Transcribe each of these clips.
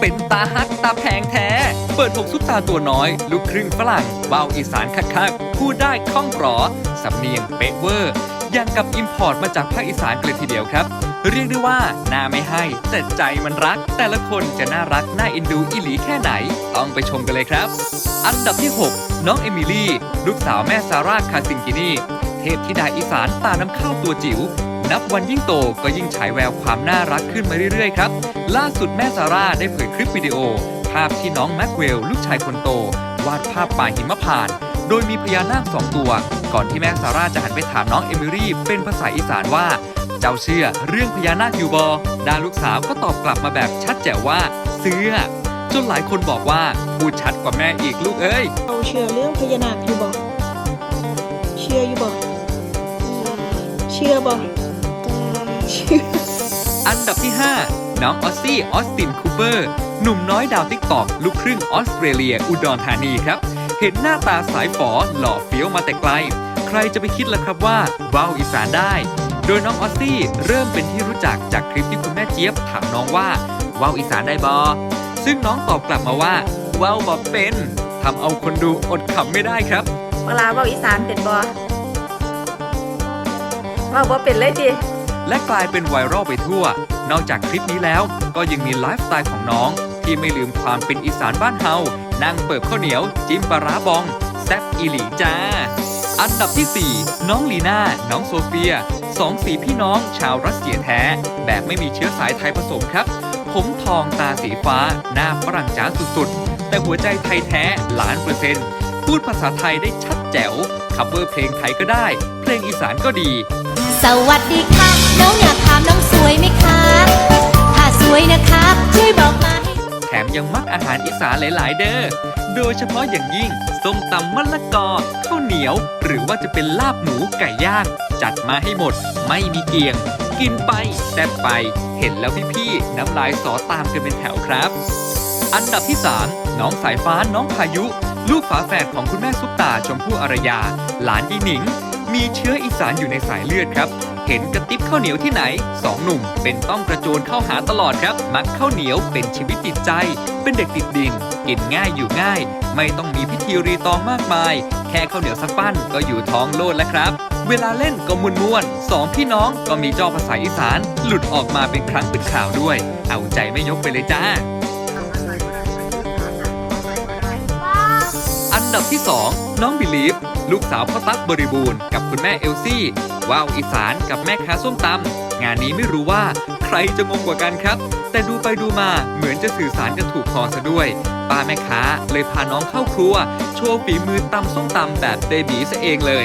เป็นตาฮักตาแพงแท้ เปิดหกซุปตาตัวน้อย ลูกครึ่งฝรั่งเบาอีสานคักๆพูดได้คล่องปลอสำเนียงเป๊ะเวอร์ย่างกับอิมพอร์ตมาจากภาคอีสานกันเลยทีเดียวครับ เรียกได้ว่าหน้าไม่ให้ แต่ใจมันรัก แต่ละคนจะน่ารัก น่าเอ็นดูอิหลีแค่ไหน ต้องไปชมกันเลยครับ อันดับที่ 6 น้องเอมิลี่ ลูกสาวแม่ซาร่าคาซิงกินีเทพธิดาอีสานตาน้ำข้าวตัวจิ๋ว นับวันยิ่งโตก็ยิ่งฉายแววความน่ารักขึ้นมาเรื่อยๆครับ ล่าสุดแม่ซาร่าได้เผยคลิปวิดีโอ ภาพที่น้องแม็กเวลลูกชายคนโต วาดภาพป่าหิมพานต์โดยมีพญานาคสองตัว ก่อนที่แม่ซาร่าจะหันไปถามน้องเอมิลี่เป็นภาษาอีสานว่า เจ้าเชื่อเรื่องพญานาคอยู่บอด้านลูกสาวก็ตอบกลับมาแบบชัดแจ๋วว่า เสื้อ จนหลายคนบอกว่าพูดชัดกว่าแม่อีกลูกเอ้ยเอาเชื่อเรื่องพญานาคอยู่บ่เชื่ออยู่บ่เชื่อบ่ อันดับที่ 5 น้องออสซี่ออสตินคูเปอร์ หนุ่มน้อยดาวติ๊กตอกลูกครึ่งออสเตรเลีย อุดรธานีครับ เห็นหน้าตาสายฝอหล่อเฟี้ยวมาแต่ไกล ใครจะไปคิดล่ะครับว่าว้าวอีสานได้ โดยน้องออสซี่เริ่มเป็นที่รู้จักจากคลิปที่คุณแม่เจี๊ยบถามน้องว่าว้าวอีสานได้บอซึ่งน้องตอบกลับมาว่าว้าวบอเป็นทำเอาคนดูอดขำไม่ได้ครับเวลาว้าอีสานเป็นบ่เว้าบ่เป็นเลยติ และกลายเป็นไวรัลไปทั่ว นอกจากคลิปนี้แล้ว ก็ยังมีไลฟ์สไตล์ของน้อง ที่ไม่ลืมความเป็นอีสานบ้านเฮา นั่งเปิบข้าวเหนียว จิ้มปลาร้าบอง แซ่บอีหลีจ้า อันดับที่ 4 น้องลีน่า น้องโซเฟียสองสีพี่น้องชาวรัสเซียแท้ แบบไม่มีเชื้อสายไทยผสมครับ ผมทองตาสีฟ้า หน้าฝรั่งจ๋าสุดๆ แต่หัวใจไทยแท้ล้านเปอร์เซ็นต์พูดภาษาไทยได้ชัดแจ๋วคัฟเวอร์เพลงไทยก็ได้ เพลงอีสานก็ดี สวัสดีค่ะ น้องอยากถามน้องสวยไหมคะ ถ้าสวยนะคะช่วยบอกมาให้แถมยังมักอาหารอีสานหลาย ๆ เด้อ โดยเฉพาะอย่างยิ่งส้มตำมะละกอข้าวเหนียว หรือว่าจะเป็นลาบหมูไก่ย่าง จัดมาให้หมด ไม่มีเกียง กินไปแซ่บไป เห็นแล้วพี่ๆน้ำลายสอตามกันเป็นแถวครับ อันดับที่ 3 น้องสายฟ้าน้องพายุ ลูกฝาแฝดของคุณแม่ซุปตาชมพู่อารยา หลานอีหนิง มีเชื้ออีสานอยู่ในสายเลือดครับ เห็นกระติบข้าวเหนียวที่ไหนสองหนุ่ม เป็นต้องกระโจนเข้าหาตลอดครับ มักข้าวเหนียวเป็นชีวิตจิตใจ เป็นเด็กติดดิน กินง่ายอยู่ง่าย ไม่ต้องมีพิธีรีตองมากมาย แค่ข้าวเหนียวสักปั้นก็อยู่ท้องโลดแล้วครับ เวลาเล่นก็มุนม่วนสองพี่น้องก็มีจอภาษาอีสาน หลุดออกมาเป็นครั้งเป็นข่าวด้วย เอาใจไม่ยกไปเลยจ้าอันดับที่ 2 น้องบิลีฟ ลูกสาวพ่อตั๊กบริบูรณ์กับคุณแม่เอลซี่ว้าวอีสานกับแม่ค้าส้มตำงานนี้ไม่รู้ว่าใครจะงงกว่ากันครับ แต่ดูไปดูมาเหมือนจะสื่อสารกันถูกคอซะด้วย ป้าแม่ค้าเลยพาน้องเข้าครัว โชว์ฝีมือตำส้มตำแบบเบบีซะเองเลย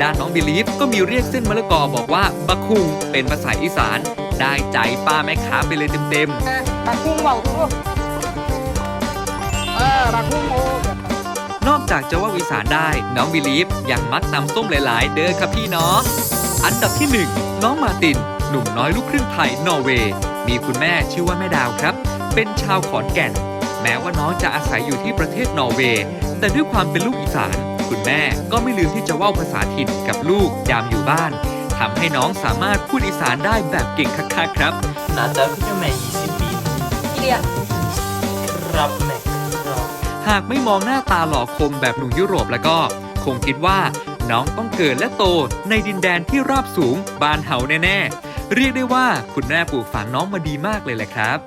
ด้านน้องบิลีฟก็มีเรียกเส้นมะละกอบอกว่าบะคุงเป็นภาษาอีสาน ได้ใจป้าแม่ค้าไปเลยเต็มๆบักคุ้งเบาทุกากจะว่าอีสานได้ น้องบิลีฟยังมักนำส้มหลายๆ เด้อครับพี่น้องอันดับที่ 1 น้องมาร์ติน หนุ่มน้อยลูกครึ่งไทยนอร์เวย์มีคุณแม่ชื่อว่าแม่ดาวครับ เป็นชาวขอนแก่น แม้ว่าน้องจะอาศัยอยู่ที่ประเทศนอร์เวย์แต่ด้วยความเป็นลูกอีสาน คุณแม่ก็ไม่ลืมที่จะเว่าภาษาถิ่นกับลูกยามอยู่บ้านทำให้น้องสามารถพูดอีสานได้แบบเก่งคักๆครับหน้าตาพี่เจ้าแม่20ปีอีเดียครับแม่ครับ หากไม่มองหน้าตาหล่อคมแบบหนุ่มยุโรปแล้วก็ คงคิดว่าน้องต้องเกิดและโตในดินแดนที่ราบสูงบานเฮาแน่ๆ เรียกได้ว่าคุณแม่ปลูกฝังน้องมาดีมากเลยแหละครับ